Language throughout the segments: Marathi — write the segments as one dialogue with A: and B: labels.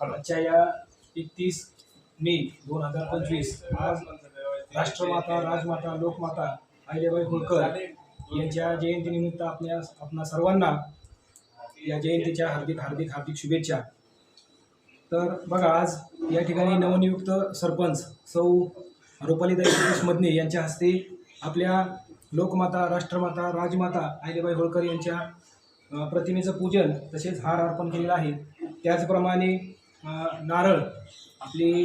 A: आजच्या या एकतीस मे दोन हजार पंचवीस. आज राष्ट्रमाता राजमाता लोकमाता अहिल्याबाई होळकर यांच्या जयंतीनिमित्त आपल्या आपणा सर्वांना या जयंतीच्या हार्दिक हार्दिक हार्दिक शुभेच्छा. तर बघा आज या ठिकाणी नवनियुक्त सरपंच सौ रुपालीताई सतीश मदने यांच्या हस्ते आपल्या लोकमाता राष्ट्रमाता राजमाता अहिल्याबाई होळकर यांच्या प्रतिमेचं पूजन तसेच हार अर्पण केलेलं आहे. त्याचप्रमाणे नारळ आपले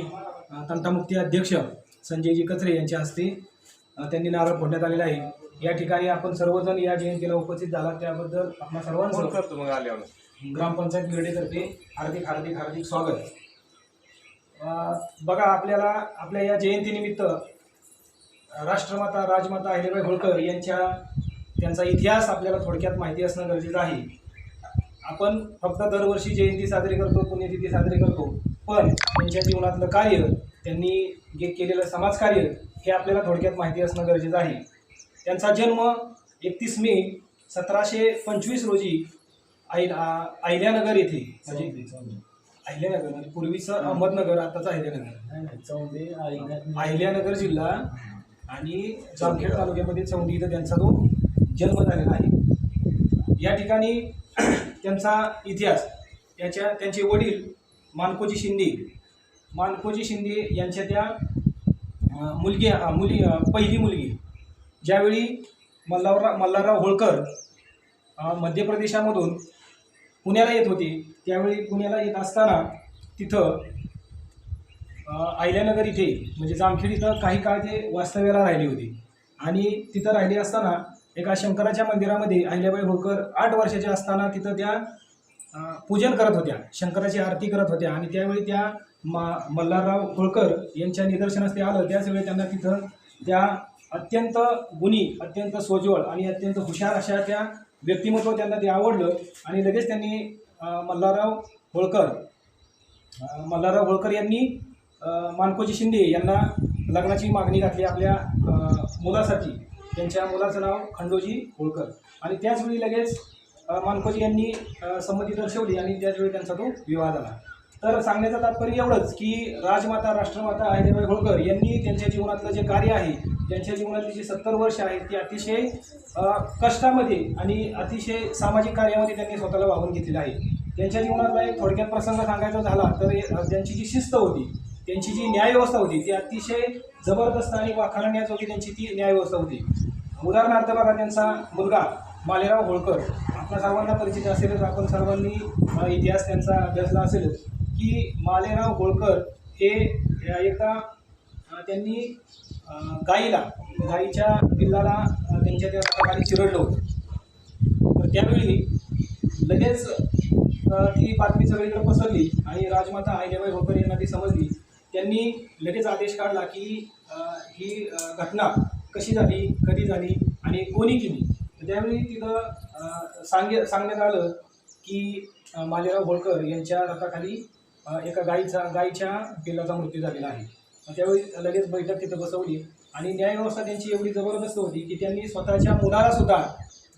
A: तंटामुक्ती अध्यक्ष संजयजी कचरे यांच्या हस्ते त्यांनी नारळ फोडण्यात आलेला आहे. या ठिकाणी आपण सर्वजण या जयंतीला उपस्थित झाला त्याबद्दल आपल्या सर्वांचं
B: करतो मग आल्यावर.
A: ग्रामपंचायत गिरडेतर्फे हार्दिक हार्दिक हार्दिक स्वागत. बघा आपल्याला आपल्या या जयंतीनिमित्त राष्ट्रमाता राजमाता अहिल्याबाई होळकर यांच्या त्यांचा इतिहास आपल्याला थोडक्यात माहिती असणं गरजेचं आहे. आपण फक्त दरवर्षी जयंती साजरी करतो पुण्यतिथी साजरी करतो पण त्यांच्या जीवनातलं कार्य त्यांनी जे केलेलं समाजकार्य हे आपल्याला थोडक्यात माहिती असणं गरजेचं आहे. त्यांचा जन्म एकतीस मे सतराशे पंचवीस रोजी अहिल्यानगर येथे. म्हणजे अहिल्यानगर म्हणजे पूर्वीचं अहमदनगर आताचं अहिल्यानगर. अहिल्यानगर. जिल्हा आणि जामखेड तालुक्यामध्ये चौंडी इथं त्यांचा तो जन्म झालेला आहे. या ठिकाणी त्यांचा इतिहास त्याच्या त्यांचे वडील मानकोजी शिंदे. मानकोजी शिंदे यांच्या त्या मुलगी मुली पहिली मुलगी. ज्यावेळी मल्हारराव मल्हारराव होळकर मध्य प्रदेशामधून पुण्याला येत होते त्यावेळी पुण्याला येत असताना तिथं आयल्यानगर अहिल्यानगर इथे म्हणजे जामखेड इथं काही काळ ते वास्तव्याला राहिले होते. आणि तिथं राहिले असताना एका शंकराच्या मंदिरामध्ये अहिल्याबाई होळकर आठ वर्षाच्या असताना तिथं त्या पूजन करत होत्या. शंकराची आरती करत होत्या. आणि त्यावेळी त्या मा मल्हारराव होळकर यांच्या निदर्शनास ते आलं. त्याचवेळी त्यांना तिथं त्या अत्यंत गुणी अत्यंत सोज्वळ आणि अत्यंत हुशार अशा त्या व्यक्तिमत्व त्यांना ते आवडलं. आणि लगेच त्यांनी मल्हारराव होळकर मल्हारराव होळकर यांनी मानकोजी शिंदे यांना लग्नाची मागणी घातली आपल्या मुलासाठी. त्यांच्या मुलाचं नाव खंडोजी होळकर. आणि त्याचवेळी लगेच मानकोजी यांनी संमती दर्शवली आणि त्याचवेळी त्यांचा तो विवाह झाला. तर सांगण्याचं तात्पर्य एवढंच की राजमाता राष्ट्रमाता अहिल्याबाई होळकर यांनी त्यांच्या जीवनातलं जे कार्य आहे त्यांच्या जीवनातली जी सत्तर वर्ष आहेत ती अतिशय कष्टामध्ये आणि अतिशय सामाजिक कार्यामध्ये त्यांनी स्वतःला वाहून घेतलेलं आहे. त्यांच्या जीवनातला एक थोडक्यात प्रसंग सांगायचा झाला तर त्यांची जी शिस्त होती त्यांची जी न्यायव्यवस्था होती ती अतिशय जबरदस्त आणि वाखाणण्याजोगी त्यांची ती न्यायव्यवस्था होती. उदाहरणार्थ बघा त्यांचा मुलगा मालेराव होळकर. आपल्या सर्वांना परिचित असेलच आपण सर्वांनी इतिहास त्यांचा अभ्यासला असेलच की मालेराव होळकर हे एका त्यांनी गाईला गाईच्या पिल्लाला त्यांच्या त्या प्रकारे चिरडलं होतं. तर त्यावेळी लगेच ती बातमी सगळीकडे पसरली आणि राजमाता अहिल्याबाई होळकर यांना ती समजली. त्यांनी लगेच आदेश काढला की ही घटना कशी झाली कधी झाली आणि कोणी केली? तर त्यावेळी तिथं सांगे सांगण्यात आलं की मालेराव होळकर यांच्या रथाखाली एका गाईचा गाईच्या पिल्लाचा मृत्यू झालेला आहे. त्यावेळी लगेच बैठक तिथं बसवली आणि न्यायव्यवस्था त्यांची एवढी जबरदस्त होती की त्यांनी स्वतःच्या मुलाला सुद्धा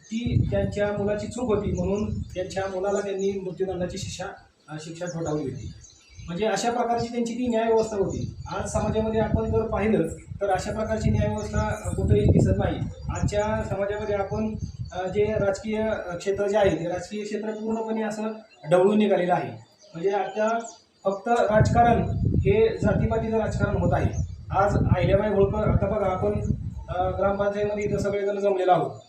A: ती त्यांच्या मुलाची चूक होती म्हणून त्यांच्या मुलाला त्यांनी मृत्यूदंडाची शिक्षा शिक्षा ठोठावली होती. म्हणजे अशा प्रकारची त्यांची ती न्यायव्यवस्था होती. आज समाजामध्ये आपण जर पाहिलं तर अशा प्रकारची न्यायव्यवस्था कुठेही दिसत नाही. आजच्या समाजामध्ये आपण जे राजकीय क्षेत्र जे आहे ते राजकीय क्षेत्र पूर्णपणे असं ढवळून निघालेलं आहे. म्हणजे आता फक्त राजकारण हे जातीपातीचं राजकारण होत आहे. आज आहिल्याबाई होळकर आता बघा आपण ग्रामपंचायतीमध्ये इथं सगळेजण जमलेलो आहोत.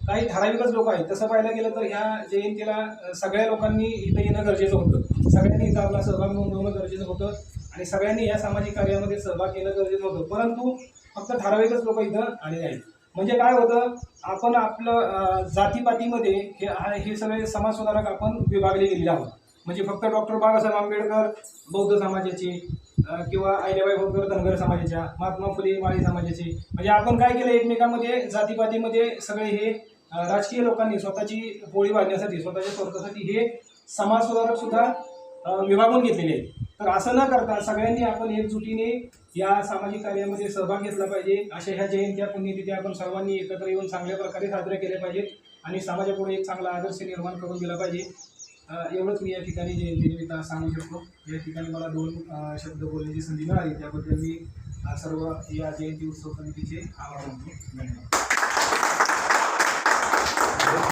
A: काही ठराविकच लोक आहेत. तसं पाहायला गेलं तर ह्या जयंतीला सगळ्या लोकांनी इथं येणं गरजेचं होतं. सगळ्यांनी इथं आपला सहभाग नोंदवणं गरजेचं होतं आणि सगळ्यांनी या सामाजिक कार्यामध्ये सहभाग घेणं गरजेचं होतं. परंतु फक्त ठराविकच लोक इथं आलेले आहेत. म्हणजे काय होतं आपण आपलं जातीपातीमध्ये हे हे सगळे समाजसुधारक आपण विभागले गेलेले आहोत. म्हणजे फक्त डॉक्टर बाबासाहेब आंबेडकर बौद्ध समाजाचे किंवा अहिल्याबाई होळकर धनगर समाजाच्या महात्मा फुले माळी समाजाचे. म्हणजे आपण काय केलं एकमेकांमध्ये जातीपातीमध्ये सगळे हे राजकीय लोकांनी स्वतःची पोळी बांधण्यासाठी स्वतःच्या स्वार्थासाठी हे समाजसुधारक सुद्धा विभागून घेतलेले आहेत. तर असं न करता सगळ्यांनी आपण एकजुटीने या सामाजिक कार्यामध्ये सहभाग घेतला पाहिजे. अशा ह्या जयंत्या पुण्यतिथी आपण सर्वांनी एकत्र येऊन चांगल्या प्रकारे साजऱ्या केल्या पाहिजेत आणि समाजापुढे एक चांगला आदर्श निर्माण करून दिला पाहिजे. एवढंच मी या ठिकाणी जयंतीनिमित्त मी सांगू शकतो. या ठिकाणी मला दोन शब्द बोलण्याची संधी मिळाली. त्याबद्दल मी सर्व या जयंती उत्सव समितीचे आभार मानतो. धन्यवाद.